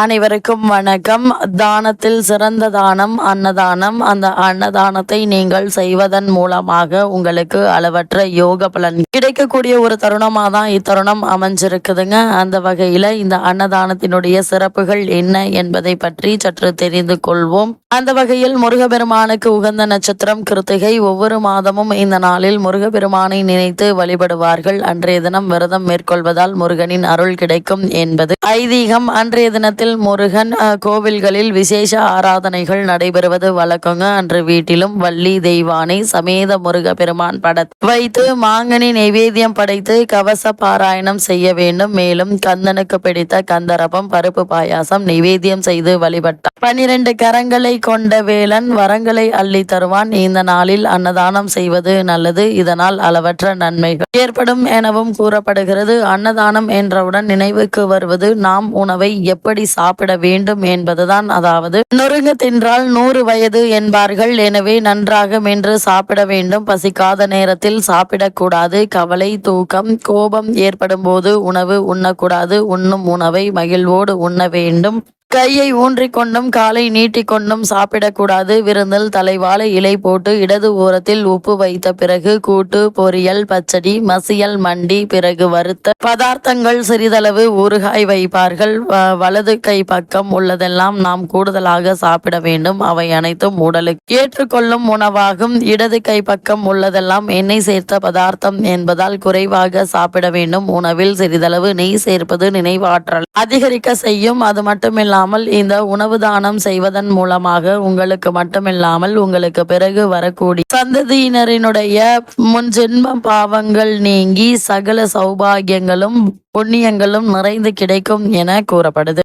அனைவருக்கும் வணக்கம். தானத்தில் சிறந்த தானம் அன்னதானம். அந்த அன்னதானத்தை நீங்கள் செய்வதன் மூலமாக உங்களுக்கு அளவற்ற யோக பலன் கிடைக்கக்கூடிய ஒரு தருணமா தான் இத்தருணம் அமைஞ்சிருக்குதுங்க. அந்த வகையில இந்த அன்னதானத்தினுடைய சிறப்புகள் என்ன என்பதை பற்றி சற்று தெரிந்து கொள்வோம். அந்த வகையில் முருகபெருமானுக்கு உகந்த நட்சத்திரம் கிருத்திகை. ஒவ்வொரு மாதமும் இந்த நாளில் முருகபெருமானை நினைத்து வழிபடுவார்கள். அன்றைய தினம் விரதம் மேற்கொள்வதால் முருகனின் அருள் கிடைக்கும் என்பது ஐதீகம். அன்றைய தினத்தில் முருகன் கோவில்களில் விசேஷ ஆராதனைகள் நடைபெறுவது வழக்கங்க. அன்று வீட்டிலும் வள்ளி தெய்வானை சமேத முருக பெருமான் படத்தை வைத்து மாங்கனி நைவேத்தியம் படைத்து கவச பாராயணம் செய்ய வேண்டும். மேலும் கந்தனுக்கு பிடித்த கந்தரபம் பருப்பு பாயாசம் நைவேத்தியம் செய்து வழிபட்டார். பனிரெண்டு கரங்களை கொண்ட வேலன் வரங்களை அள்ளி தருவான். இந்த நாளில் அன்னதானம் செய்வது நல்லது. இதனால் அளவற்ற நன்மைகள் ஏற்படும் எனவும் கூறப்படுகிறது. அன்னதானம் என்றவுடன் நினைவுக்கு வருவது நாம் உணவை எப்படி சாப்பிட வேண்டும் என்பதுதான். அதாவது நொறுங்க தின்றால் நூறு வயது என்பார்கள். எனவே நன்றாக மென்று சாப்பிட வேண்டும். பசிக்காத நேரத்தில் சாப்பிடக்கூடாது. கவலை தூக்கம் கோபம் ஏற்படும் போது உணவு உண்ணக்கூடாது. உண்ணும் உணவை மகிழ்வோடு உண்ண வேண்டும். கையை ஊன்றிக்கொண்டும் காலை நீட்டிக்கொண்டும் சாப்பிடக்கூடாது விருந்தில் தலைவாழை இலை போட்டு இடது ஓரத்தில் உப்பு வைத்த பிறகு கூட்டு பொரியல் பச்சடி மசியல் மண்டி பிறகு வறுத்த பதார்த்தங்கள் சிறிதளவு ஊறுகாய் வைப்பார்கள். வ- வலது கை பக்கம் உள்ளதெல்லாம் நாம் கூடுதலாக சாப்பிட வேண்டும். அவை அனைத்தும் உடலுக்கு ஏற்றுக்கொள்ளும் உணவாகும். இடது கை பக்கம் உள்ளதெல்லாம் எண்ணெய் சேர்த்த பதார்த்தம் என்பதால் குறைவாக சாப்பிட வேண்டும். உணவில் சிறிதளவு நெய் சேர்ப்பது நினைவாற்றல். அதிகரிக்க செய்யும். அது மட்டுமில்லாமல் இந்த உணவு தானம் செய்வதன் மூலமாக உங்களுக்கு மட்டுமில்லாமல் உங்களுக்கு பிறகு வரக்கூடிய சந்ததியினரினுடைய முன் ஜென்ம பாவங்கள் நீங்கி சகல சௌபாகியங்களும் புண்ணியங்களும் நிறைந்து கிடைக்கும் என கூறப்படுது.